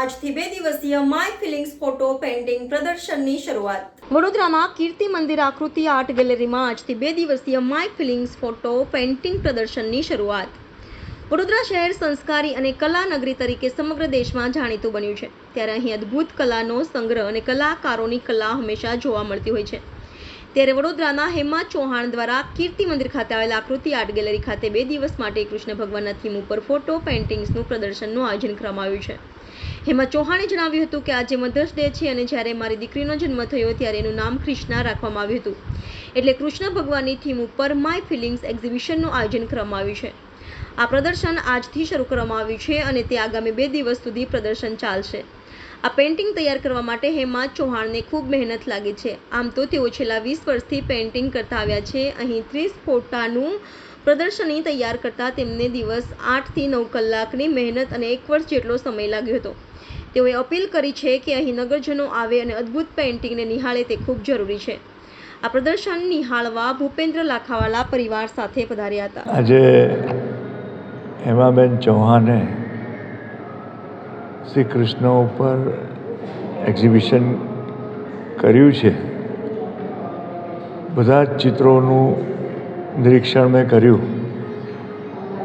આજથી બે દિવસીય માય ફિલિંગ્સ ફોટો પેઇન્ટિંગ પ્રદર્શનની શરૂઆત. વડોદરામાં કીર્તિ મંદિર આકૃતિ આર્ટ ગેલેરીમાં આજથી બે દિવસીય માય ફિલિંગ્સ ફોટો પેઇન્ટિંગ પ્રદર્શનની શરૂઆત. વડોદરા શહેર સંસ્કારી અને કલા નગરી તરીકે સમગ્ર દેશમાં જાણીતું બન્યું છે. ત્યારે અહીં અદ્ભુત કલાનો સંગ્રહ અને કલાકારોની કલા હંમેશા જોવા મળતી હોય છે. ત્યારે વડોદરાના હેમા ચૌહાણ દ્વારા કીર્તિ મંદિર ખાતે આવેલ આકૃતિ આર્ટ ગેલેરી ખાતે બે દિવસ માટે કૃષ્ણ ભગવાનના થીમ ઉપર ફોટો, પેઇન્ટિંગ્સનું પ્રદર્શનનું આયોજન કરવામાં આવ્યું છે. હેમા ચૌહાણે જણાવ્યું હતું કે આજે મધર્સ ડે છે અને જ્યારે મારી દીકરીનો જન્મ થયો ત્યારે એનું નામ કૃષ્ણા રાખવામાં આવ્યું હતું. એટલે કૃષ્ણ ભગવાનની થીમ ઉપર માય ફિલિંગ્સ એક્ઝિબિશનનું આયોજન કરવામાં આવ્યું છે. આ પ્રદર્શન આજથી શરૂ કરવામાં આવ્યું છે અને તે આગામી બે દિવસ સુધી પ્રદર્શન ચાલશે. આ પેઇન્ટિંગ તૈયાર કરવા માટે હેમા ચૌહાણને ખૂબ મહેનત લાગી છે. આમ તો તેઓ છેલ્લા વીસ વર્ષથી પેઇન્ટિંગ કરતા આવ્યા છે. અહીં ત્રીસ ફોટાનું પ્રદર્શની તૈયાર કરતા તેમને દિવસ આઠથી નવ કલાકની મહેનત અને એક વર્ષ જેટલો સમય લાગ્યો હતો. તેઓએ અપીલ કરી છે કે અહીં નગરજનો આવે અને અદ્ભુત પેઇન્ટિંગને નિહાળે તે ખૂબ જરૂરી છે. આ પ્રદર્શન નિહાળવા ભૂપેન્દ્ર લાખાવાલા પરિવાર સાથે પધાર્યા હતા. આજે હેમાબેન ચૌહાણે શ્રી કૃષ્ણ ઉપર એક્ઝિબિશન કર્યું છે. બધા જ ચિત્રોનું નિરીક્ષણ મેં કર્યું.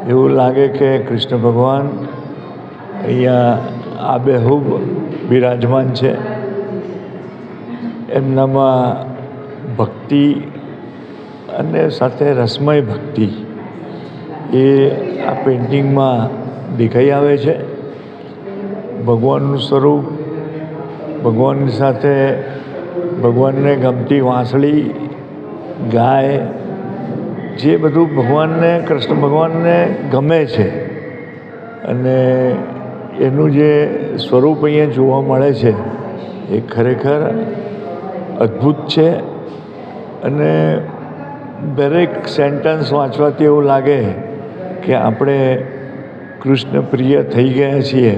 એવું લાગે કે કૃષ્ણ ભગવાન અહીંયા આબેહૂબ બિરાજમાન છે. એમનામાં ભક્તિ અને સાથે રસમય ભક્તિ એ આ પેઇન્ટિંગમાં દેખાઈ આવે છે. ભગવાનનું સ્વરૂપ, ભગવાનની સાથે ભગવાનને ગમતી વાંસળી, ગાય, જે બધું ભગવાનને, કૃષ્ણ ભગવાનને ગમે છે. અને એનું જે સ્વરૂપ અહીંયા જોવા મળે છે, એ ખરેખર અદ્ભુત છે. અને દરેક સેન્ટન્સ વાંચવાથી એવું લાગે કે આપણે કૃષ્ણ પ્રિય થઈ ગયા છીએ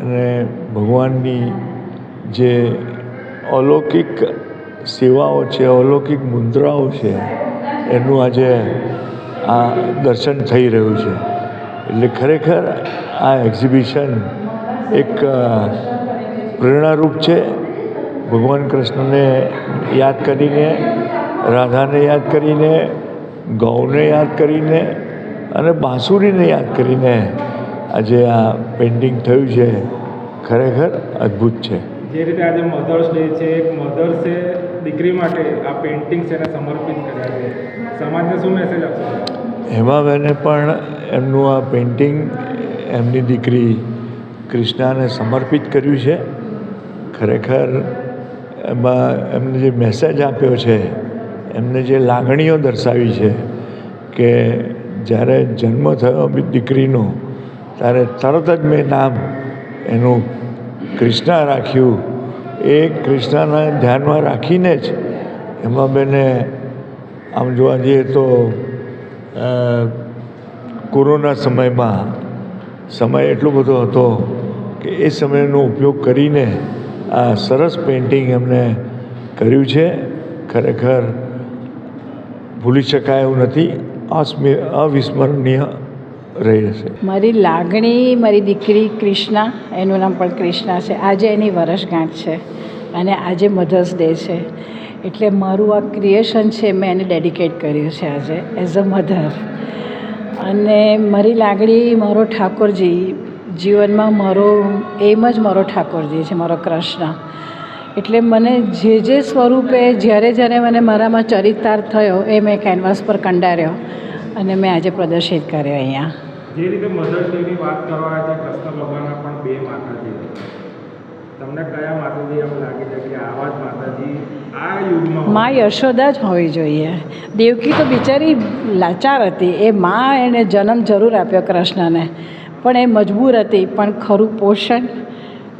અને ભગવાનની જે અલૌકિક સેવાઓ છે, અલૌકિક મુદ્રાઓ છે, એનું આજે આ દર્શન થઈ રહ્યું છે. એટલે ખરેખર આ એક્ઝિબિશન એક પ્રેરણારૂપ છે. ભગવાન કૃષ્ણને યાદ કરીને, રાધાને યાદ કરીને, ગૌને યાદ કરીને અને બાંસુરીને યાદ કરીને આજે આ પેઇન્ટિંગ થયું છે ખરેખર અદ્ભુત છે. જે રીતે આજે મધર્સ ડે છે એક મધર્સે દીકરી માટે આ પેઇન્ટિંગ્સ એને સમર્પિત કર્યા છે. સમાજને શું મેસેજ આપશો? હેમાબેને પણ એમનું આ પેઇન્ટિંગ એમની દીકરી કૃષ્ણાને સમર્પિત કર્યું છે. ખરેખર એમાં એમને જે મેસેજ આપ્યો છે એમને જે લાગણીઓ દર્શાવી છે કે જ્યારે જન્મ થયો દીકરીનો, ત્યારે તરત જ મેં નામ એનું કૃષ્ણા રાખ્યું. એ કૃષ્ણાના ધ્યાનમાં રાખીને જ એમાં બેને આમ જોવા જઈએ તો કોરોના સમયમાં સમય એટલો બધો હતો કે એ સમયનો ઉપયોગ કરીને આ સરસ પેઇન્ટિંગ એમને કર્યું છે. ખરેખર ભૂલી શકાય એવું નથી. અવિસ્મરણીય રહી રહેશે મારી લાગણી, મારી દીકરી ક્રિષ્ના, એનું નામ પણ ક્રિષ્ના છે. આજે એની વર્ષગાંઠ છે અને આજે મધર્સ ડે છે. એટલે મારું આ ક્રિએશન છે, મેં એને ડેડિકેટ કર્યું છે આજે, એઝ અ મધર. અને મારી લાગણી મારો ઠાકોરજી, જીવનમાં મારો એમ જ મારો ઠાકોરજી છે, મારો કૃષ્ણ એટલે મને જે જે સ્વરૂપે જ્યારે જ્યારે મને મારામાં ચરિતાર્થ થયો એ મેં કેનવાસ પર કંડાર્યો અને મેં આજે પ્રદર્શિત કર્યો અહીંયા. જે રીતે મધર્સ ડેની વાત કરવા છે કૃષ્ણ ભગવાનના પણ બે માતાજી તમને કયા માતાજી એમ લાગે છે કે આવા જ માતાજી આ યુગમાં મા યશોદા જ હોવી જોઈએ. દેવકી તો બિચારી લાચાર હતી. એ મા એને જન્મ જરૂર આપ્યો કૃષ્ણને. પણ એ મજબૂર હતી. પણ ખરું પોષણ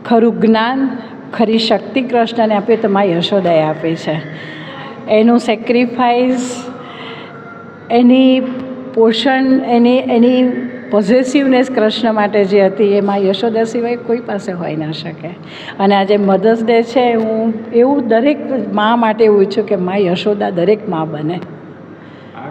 ખરું જ્ઞાન ખરી શક્તિ કૃષ્ણને આપે તો મા યશોદાએ આપી છે. એનું સેક્રિફાઈસ એની પોષણ, એની એની પોઝેસિવનેસ કૃષ્ણ માટે જે હતી એમાં યશોદા સિવાય કોઈ પાસે હોઈ ના શકે. અને આજે મધર્સ ડે છે, હું એવું દરેક મા માટે એવું ઈચ્છું કે મા યશોદા દરેક મા બને.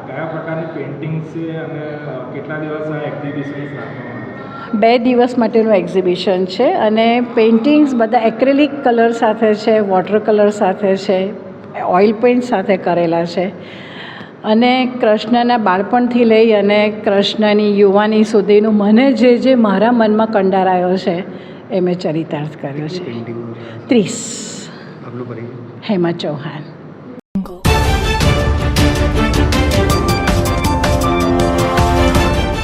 કયા પ્રકારની પેઇન્ટિંગ છે અને કેટલા દિવસ આ એક્ઝિબિશન છે બે દિવસ માટેનું એક્ઝિબિશન છે અને પેઇન્ટિંગ્સ બધા એક્રેલિક કલર સાથે છે વોટર કલર સાથે છે ઓઇલ પેઇન્ટ સાથે કરેલા છે. અને કૃષ્ણના બાળપણથી લઈ અને કૃષ્ણની યુવાની સુધીનું મને જે જે મારા મનમાં કંડારાયો છે એ મેં ચરિતાર્થ કર્યો છે. ત્રીસ. હેમા ચૌહાણ.